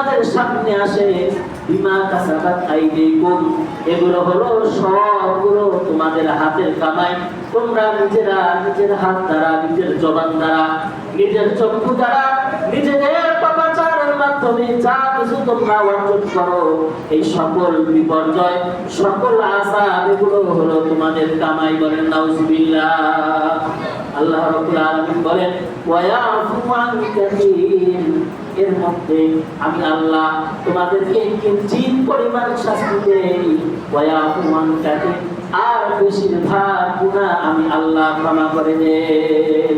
তোমাদের সামনে আসে, বিমা কাসাবাত আইদিকুম এগুলো হলো সবগুলো তোমাদের হাতের কামাই। তোমরা নিজেরা নিজের হাত দ্বারা, নিজের জবান দ্বারা, নিজের চক্ষু দ্বারা, নিজেদের পাপাচারের মাধ্যমে যা কিছু তোমরা অর্জন করো, এই সকল বিপর্যয়, সকল আশা এগুলো হলো তোমাদের কামাই বলেন নাউজুবিল্লাহ। আল্লাহ রাব্বুল আলামিন বলেন, ওয়ায়াফু আন কাসীর। এর মধ্যে আমি আল্লাহ তোমাদেরকে কিঞ্চিত পরিমাণ শাস্তি দেই। ওয়ায়াফু আন কাসীর আর বেশিরভাগ আমি আল্লাহ ক্ষমা করে দেই।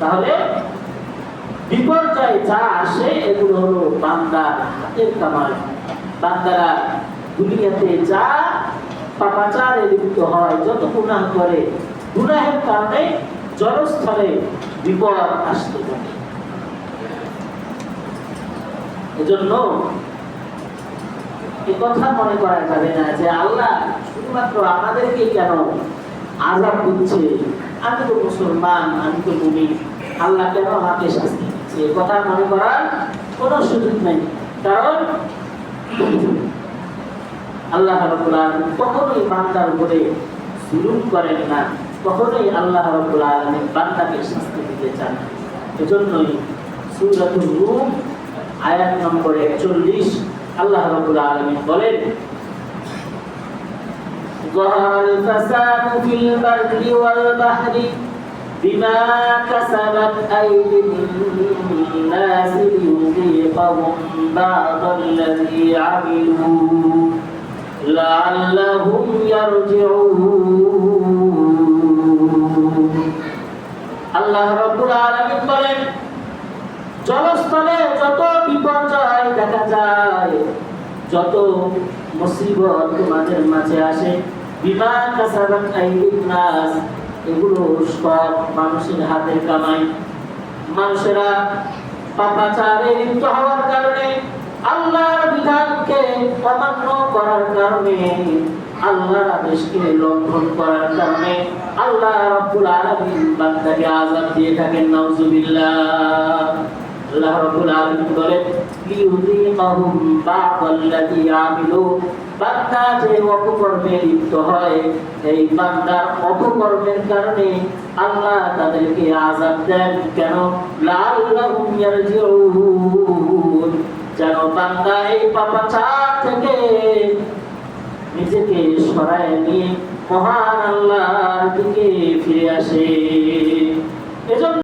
তাহলে বিপর্যয় যা আসে, এগুলো হলো বান্দার হাতের কামাই বান্দারা দুনিয়াতে যা পাপাচারে লিপ্ত হয়, যত গুনাহ করে গুনাহের কারণে জনস্থলে বিপদ আসতে পারে। এজন্য এ কথা মনে করা যাবে না যে আল্লাহ শুধুমাত্র আমাদেরকে কেন আজাব দিচ্ছে? আমি তো মুসলমান, আমি তো মুমিন। আল্লাহ কেন আমাকে শাস্তি দিচ্ছে? এ কথা মনে করার কোনো সুযোগ নেই। কারণ আল্লাহ কখনোই বান্দার উপরে জুলুম করেন না। কখনোই আল্লাহ রাব্বুল আলামিন বান্দাকে শাস্তি দিতে চান না এজন্যই সূরাতুর রূম আয়াত নম্বর 41 আল্লাহ রাব্বুল আলামিন বলেন ظهر الفساد في البر والبحر بما كسبت أيدي الناس ليذيقهم بعض الذي عملوا لعلهم يرجعون যত বিপর্যয় দেখা যায়। যত মুসিবত তোমাদের মাঝে আসে, বিমান কাসাবাত আইদিন নাস এগুলো সব মানুষের হাতের কামাই। মানুষেরা পাপাচারে লিপ্ত হওয়ার কারণে, আল্লাহর বিধানকে অমান্য করার কারণে, আল্লাহর আদেশকে লঙ্ঘন করার কারণে, আল্লাহ রাব্বুল আলামিন বান্দাকে আযাব দিয়ে থাকেন, নাউজুবিল্লাহ। আল্লাহ রাব্বুল আলামিন বলেন লিউযীকাহুম বা'দাল্লাযী আমিলু বান্দা যে অপকর্মে লিপ্ত হয়। এই বান্দার অপকর্মের কারণে আল্লাহ তাদেরকে দেন। কেন? ইয়ারজিউন। যেন বান্দা এই পাপাচার থেকে নিজেকে সরায় নিয়ে মহান আল্লাহর দিকে ফিরে আসে। এজন্য